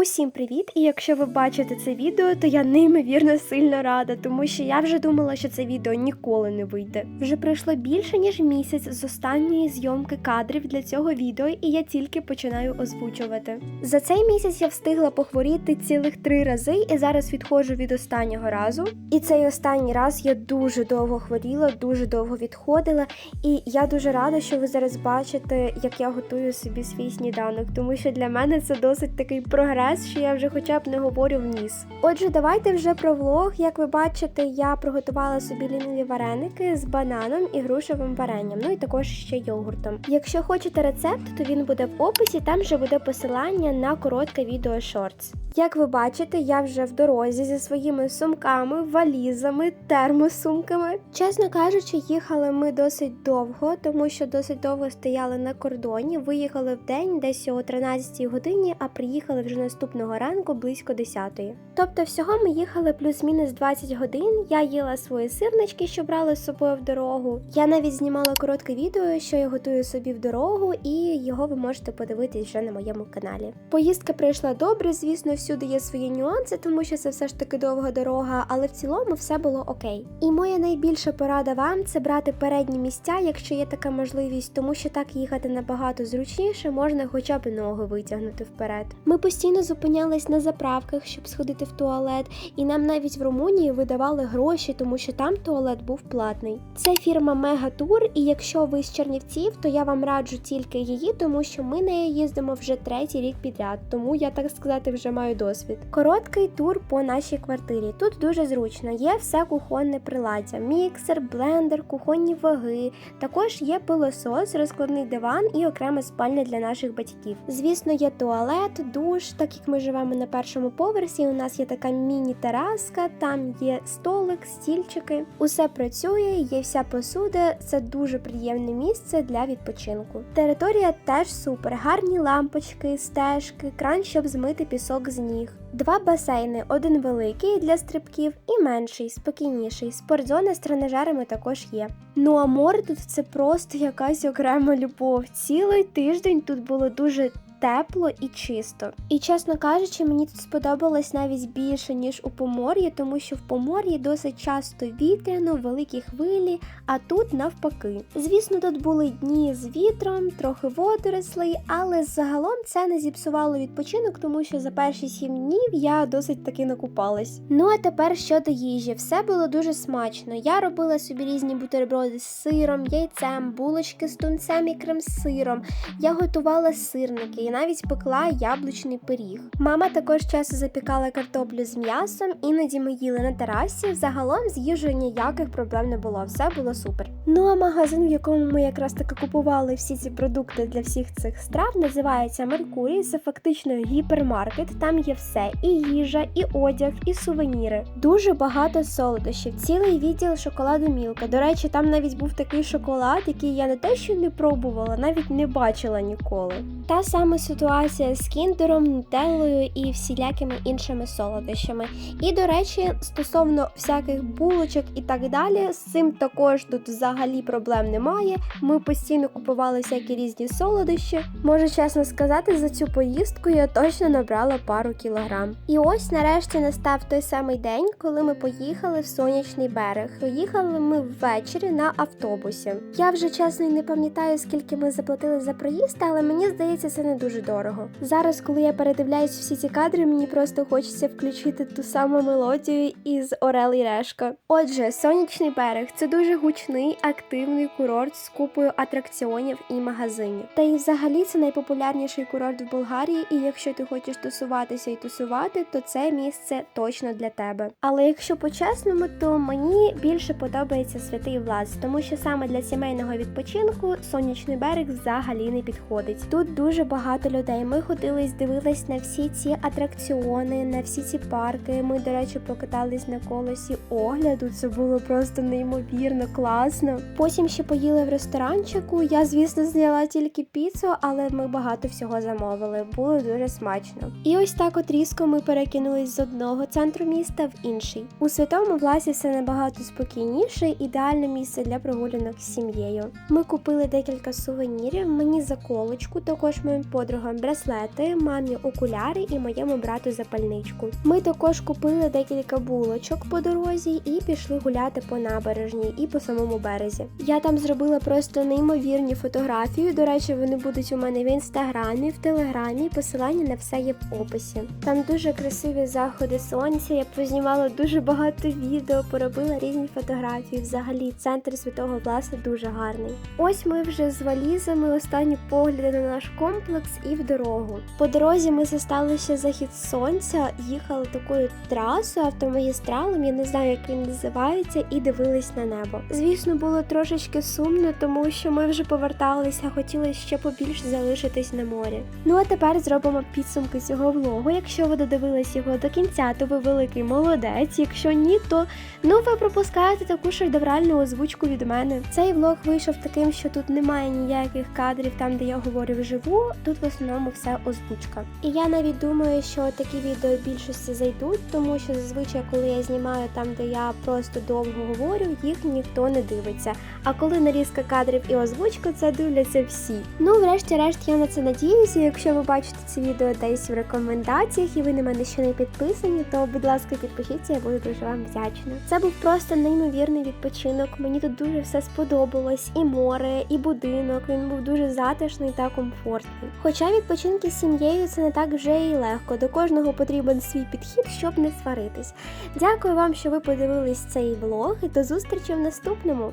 Усім привіт! І якщо ви бачите це відео, то я неймовірно сильно рада, тому що я вже думала, що це відео ніколи не вийде. Вже пройшло більше ніж місяць з останньої зйомки кадрів для цього відео, і я тільки починаю озвучувати. За цей місяць я встигла похворіти цілих три рази, і зараз відходжу від останнього разу. І цей останній раз я дуже довго хворіла, дуже довго відходила. І я дуже рада, що ви зараз бачите, як я готую собі свій сніданок, тому що для мене це досить такий прогрес, що я вже хоча б не говорю в ніс. Отже, давайте вже про влог. Як ви бачите, я приготувала собі ліниві вареники з бананом і грушевим варенням, ну і також ще йогуртом. Якщо хочете рецепт, то він буде в описі, там же буде посилання на коротке відео шортс. Як ви бачите, я вже в дорозі зі своїми сумками, валізами, термосумками. Чесно кажучи, їхали ми досить довго, тому що досить довго стояли на кордоні. Виїхали в день десь о 13 годині, а приїхали вже наступного ранку близько 10 Тобто, всього ми їхали плюс-мінус 20 годин. Я їла свої сирнички, що брали з собою в дорогу. Я навіть знімала коротке відео, що я готую собі в дорогу, і його ви можете подивитись вже на моєму каналі. Поїздка пройшла добре, звісно, всюди є свої нюанси, тому що це все ж таки довга дорога, але в цілому все було окей. І моя найбільша порада вам це брати передні місця, якщо є така можливість, тому що так їхати набагато зручніше, можна хоча б ноги витягнути вперед. Ми постійно зупинялись на заправках, щоб сходити в туалет, і нам навіть в Румунії видавали гроші, тому що там туалет був платний. Це фірма Мегатур, і якщо ви з Чернівців, то я вам раджу тільки її, тому що ми нею їздимо вже третій рік підряд, тому я так сказати вже маю досвід. Короткий тур по нашій квартирі. Тут дуже зручно. Є все кухонне приладдя: міксер, блендер, кухонні ваги. Також є пилосос, розкладний диван і окрема спальня для наших батьків. Звісно, є туалет, душ. Так як ми живемо на першому поверсі, у нас є така міні-тераска, там є столик, стільчики. Усе працює, є вся посуда. Це дуже приємне місце для відпочинку. Територія теж супер, гарні лампочки, стежки, кран, щоб змити пісок з ніг. Два басейни: один великий для стрибків і менший, спокійніший. Спортзона з тренажерами також є. Ну а море тут це просто якась окрема любов. Цілий тиждень тут було дуже. Тепло і чисто. І чесно кажучи, мені тут сподобалось навіть більше, ніж у помор'ї, тому що в помор'ї досить часто вітряно, великі хвилі, а тут навпаки. Звісно, тут були дні з вітром, трохи водорослей, але загалом це не зіпсувало відпочинок, тому що за перші сім днів я досить таки накупалась. Ну а тепер щодо їжі, все було дуже смачно. Я робила собі різні бутерброди з сиром, яйцем, булочки з тунцем і крем-сиром. Я готувала сирники і навіть пекла яблучний пиріг. Мама також часто запікала картоплю з м'ясом, іноді ми їли на терасі. Загалом з їжею ніяких проблем не було, все було супер. Ну а магазин, в якому ми якраз таки купували всі ці продукти для всіх цих страв, називається Меркурій. Це фактично гіпермаркет. Там є все: і їжа, і одяг, і сувеніри. Дуже багато солодощів, цілий відділ шоколаду Мілка. До речі, там навіть був такий шоколад, який я не те, що не пробувала, навіть не бачила ніколи. Та саме ситуація з кіндером, нутеллою і всілякими іншими солодощами. І до речі, стосовно всяких булочок і так далі, з цим також тут взагалі проблем немає. Ми постійно купували всякі різні солодощі. Можу чесно сказати, за цю поїздку я точно набрала пару кілограм. І ось нарешті настав той самий день, коли ми поїхали в сонячний берег. Поїхали ми ввечері на автобусі. Я вже чесно не пам'ятаю, скільки ми заплатили за проїзд, але мені здається, це не дуже дорого. Зараз, коли я передивляюсь всі ці кадри, мені просто хочеться включити ту саму мелодію із Орел і Решка. Отже, сонячний берег це дуже гучний, активний курорт з купою атракціонів і магазинів. Та і взагалі це найпопулярніший курорт в Болгарії, і якщо ти хочеш тусуватися і тусувати, то це місце точно для тебе. Але якщо по-чесному, то мені більше подобається святий Влас, тому що саме для сімейного відпочинку сонячний берег взагалі не підходить. Тут дуже багато людей. Ми ходили, дивились на всі ці атракціони, на всі ці парки. Ми, до речі, покатались на колесі огляду. Це було просто неймовірно класно. Потім ще поїли в ресторанчику. Я, звісно, зняла тільки піцу, але ми багато всього замовили. Було дуже смачно. І ось так от різко ми перекинулись з одного центру міста в інший. У святому власі все набагато спокійніше, ідеальне місце для прогулянок з сім'єю. Ми купили декілька сувенірів. Мені заколочку, також моїм подругам подругам браслети, мамі окуляри і моєму брату запальничку. Ми також купили декілька булочок по дорозі і пішли гуляти по набережній і по самому березі. Я там зробила просто неймовірні фотографії. До речі, вони будуть у мене в інстаграмі, в телеграмі. Посилання на все є в описі. Там дуже красиві заходи сонця. Я познімала дуже багато відео, поробила різні фотографії. Взагалі, центр святого Власа дуже гарний. Ось ми вже з валізами. Останні погляди на наш комплекс і в дорогу. По дорозі ми застали ще захід сонця, їхали такою трасою автомагістралом. Я не знаю, як він називається, і дивились на небо. Звісно, було трошечки сумно, тому що ми вже поверталися, хотіли ще побільше залишитись на морі. Ну а тепер зробимо підсумки цього влогу. Якщо ви додивились його до кінця, то ви великий молодець. Якщо ні, то ну ви пропускаєте таку шедевральну озвучку від мене. Цей влог вийшов таким, що тут немає ніяких кадрів там, де я говорю вживу. Тут в основному все озвучка. І я навіть думаю, що такі відео більшості зайдуть, тому що зазвичай, коли я знімаю там, де я просто довго говорю, їх ніхто не дивиться. А коли нарізка кадрів і озвучка, це дивляться всі. Ну, врешті-решт, я на це надіюся. Якщо ви бачите це відео десь в рекомендаціях і ви на мене ще не підписані, то будь ласка, підпишіться, я буду дуже вам вдячна. Це був просто неймовірний відпочинок. Мені тут дуже все сподобалось, і море, і будинок. Він був дуже затишний та комфортний. Хоча відпочинки з сім'єю це не так вже і легко. До кожного потрібен свій підхід, щоб не сваритись. Дякую вам, що ви подивились цей влог, і до зустрічі в наступному.